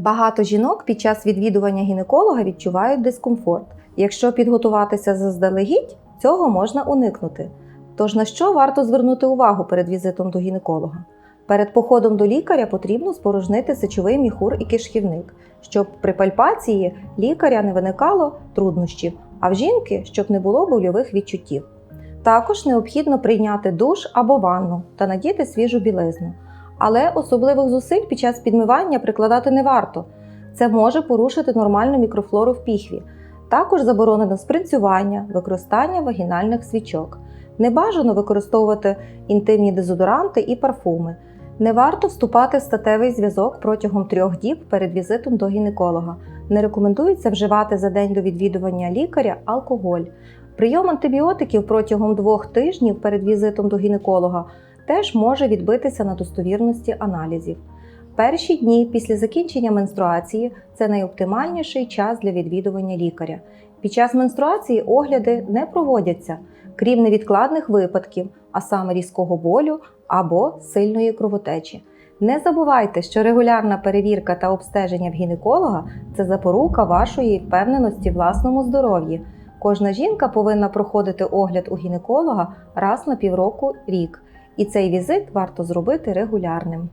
Багато жінок під час відвідування гінеколога відчувають дискомфорт. Якщо підготуватися заздалегідь, цього можна уникнути. Тож на що варто звернути увагу перед візитом до гінеколога? Перед походом до лікаря потрібно спорожнити сечовий міхур і кишківник, щоб при пальпації лікаря не виникало труднощів, а в жінки щоб не було больових відчуттів. Також необхідно прийняти душ або ванну та надіти свіжу білизну. Але особливих зусиль під час підмивання прикладати не варто. Це може порушити нормальну мікрофлору в піхві. Також заборонено спринцювання, використання вагінальних свічок. Не бажано використовувати інтимні дезодоранти і парфуми. Не варто вступати в статевий зв'язок протягом трьох діб перед візитом до гінеколога. Не рекомендується вживати за день до відвідування лікаря алкоголь. Прийом антибіотиків протягом двох тижнів перед візитом до гінеколога теж може відбитися на достовірності аналізів. Перші дні після закінчення менструації це найоптимальніший час для відвідування лікаря. Під час менструації огляди не проводяться, крім невідкладних випадків, а саме різкого болю або сильної кровотечі. Не забувайте, що регулярна перевірка та обстеження в гінеколога це запорука вашої впевненості власному здоров'ї. Кожна жінка повинна проходити огляд у гінеколога раз на півроку рік, і цей візит варто зробити регулярним.